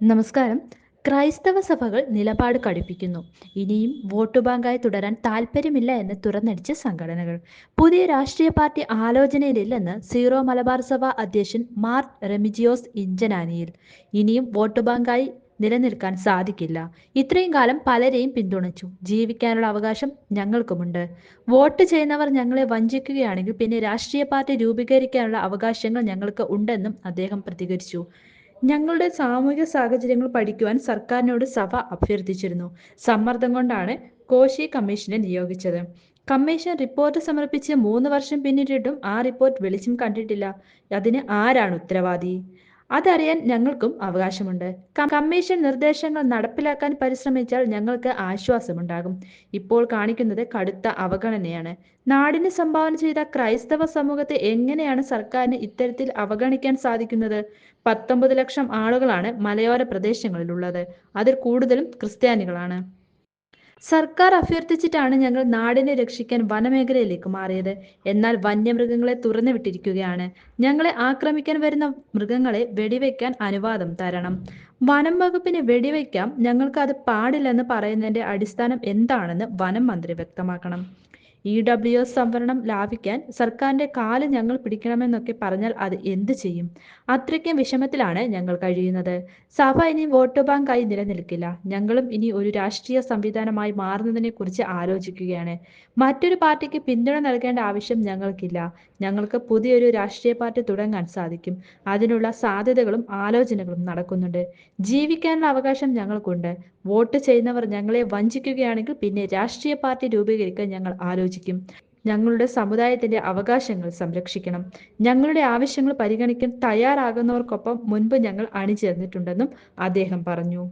നമസ്കാരം. ക്രൈസ്തവ സഭകൾ നിലപാട് കടുപ്പിക്കുന്നു. ഇനിയും വോട്ട് ബാങ്കായി തുടരാൻ താല്പര്യമില്ല എന്ന് തുറന്നടിച്ച സംഘടനകൾ. പുതിയ രാഷ്ട്രീയ പാർട്ടി ആലോചനയിലില്ലെന്ന് സീറോ മലബാർ സഭ അധ്യക്ഷൻ മാർ റെമിജിയോസ് ഇഞ്ചനാനിയിൽ. ഇനിയും വോട്ട് ബാങ്കായി നിലനിൽക്കാൻ സാധിക്കില്ല. ഇത്രയും കാലം പലരെയും പിന്തുണച്ചു. ജീവിക്കാനുള്ള അവകാശം ഞങ്ങൾക്കുമുണ്ട്. വോട്ട് ചെയ്യുന്നവർ ഞങ്ങളെ വഞ്ചിക്കുകയാണെങ്കിൽ പിന്നെ രാഷ്ട്രീയ പാർട്ടി രൂപീകരിക്കാനുള്ള അവകാശങ്ങൾ ഞങ്ങൾക്ക് ഉണ്ടെന്നും അദ്ദേഹം പ്രതികരിച്ചു. ഞങ്ങളുടെ സാമൂഹിക സാഹചര്യങ്ങൾ പഠിക്കുവാൻ സർക്കാരിനോട് സഭ അഭ്യർത്ഥിച്ചിരുന്നു. സമ്മർദ്ദം കൊണ്ടാണ് കോശി കമ്മീഷനെ നിയോഗിച്ചത്. കമ്മീഷൻ റിപ്പോർട്ട് സമർപ്പിച്ച് മൂന്ന് വർഷം പിന്നിട്ടിട്ടും ആ റിപ്പോർട്ട് വെളിച്ചം കണ്ടിട്ടില്ല. അതിന് ആരാണ് ഉത്തരവാദി? അതറിയാൻ ഞങ്ങൾക്കും അവകാശമുണ്ട്. കമ്മീഷൻ നിർദ്ദേശങ്ങൾ നടപ്പിലാക്കാൻ പരിശ്രമിച്ചാൽ ഞങ്ങൾക്ക് ആശ്വാസമുണ്ടാകും. ഇപ്പോൾ കാണിക്കുന്നത് കടുത്ത അവഗണനയാണ്. നാടിന് സംഭാവന ചെയ്ത ക്രൈസ്തവ സമൂഹത്തെ എങ്ങനെയാണ് സർക്കാരിന് ഇത്തരത്തിൽ അവഗണിക്കാൻ സാധിക്കുന്നത്? പത്തൊമ്പത് ലക്ഷം ആളുകളാണ് മലയോര പ്രദേശങ്ങളിലുള്ളത്. അതിൽ കൂടുതലും ക്രിസ്ത്യാനികളാണ്. സർക്കാർ അഭ്യർത്ഥിച്ചിട്ടാണ് ഞങ്ങൾ നാടിനെ രക്ഷിക്കാൻ വനമേഖലയിലേക്ക് മാറിയത്. എന്നാൽ വന്യമൃഗങ്ങളെ തുറന്നു വിട്ടിരിക്കുകയാണ്. ഞങ്ങളെ ആക്രമിക്കാൻ വരുന്ന മൃഗങ്ങളെ വെടിവെക്കാൻ അനുവാദം തരണം. വനം വകുപ്പിന് വെടിവെക്കാം. ഞങ്ങൾക്ക് അത് പാടില്ലെന്ന് പറയുന്നതിന്റെ അടിസ്ഥാനം എന്താണെന്ന് വനം മന്ത്രി വ്യക്തമാക്കണം. ഇ ഡബ്ല്യു എസ് സംവരണം ലാഭിക്കാൻ സർക്കാരിന്റെ കാൽ ഞങ്ങൾ പിടിക്കണമെന്നൊക്കെ പറഞ്ഞാൽ അത് എന്ത് ചെയ്യും? അത്രയ്ക്കും വിഷമത്തിലാണ് ഞങ്ങൾ കഴിയുന്നത്. സഭ ഇനി വോട്ട് ബാങ്കായി നിലനിൽക്കില്ല. ഞങ്ങളും ഇനി ഒരു രാഷ്ട്രീയ സംവിധാനമായി മാറുന്നതിനെ കുറിച്ച് ആലോചിക്കുകയാണ്. മറ്റൊരു പാർട്ടിക്ക് പിന്തുണ നൽകേണ്ട ആവശ്യം ഞങ്ങൾക്കില്ല. ഞങ്ങൾക്ക് പുതിയൊരു രാഷ്ട്രീയ പാർട്ടി തുടങ്ങാൻ സാധിക്കും. അതിനുള്ള സാധ്യതകളും ആലോചനകളും നടക്കുന്നുണ്ട്. ജീവിക്കാനുള്ള അവകാശം ഞങ്ങൾക്കുണ്ട്. വോട്ട് ചെയ്യുന്നവർ ഞങ്ങളെ വഞ്ചിക്കുകയാണെങ്കിൽ പിന്നെ രാഷ്ട്രീയ പാർട്ടി രൂപീകരിക്കാൻ ഞങ്ങൾ ആലോചിക്കും. ഞങ്ങളുടെ സമുദായത്തിന്റെ അവകാശങ്ങൾ സംരക്ഷിക്കണം. ഞങ്ങളുടെ ആവശ്യങ്ങൾ പരിഗണിക്കാൻ തയ്യാറാകുന്നവർക്കൊപ്പം മുൻപ് ഞങ്ങൾ അണിചേർന്നിട്ടുണ്ടെന്നും അദ്ദേഹം പറഞ്ഞു.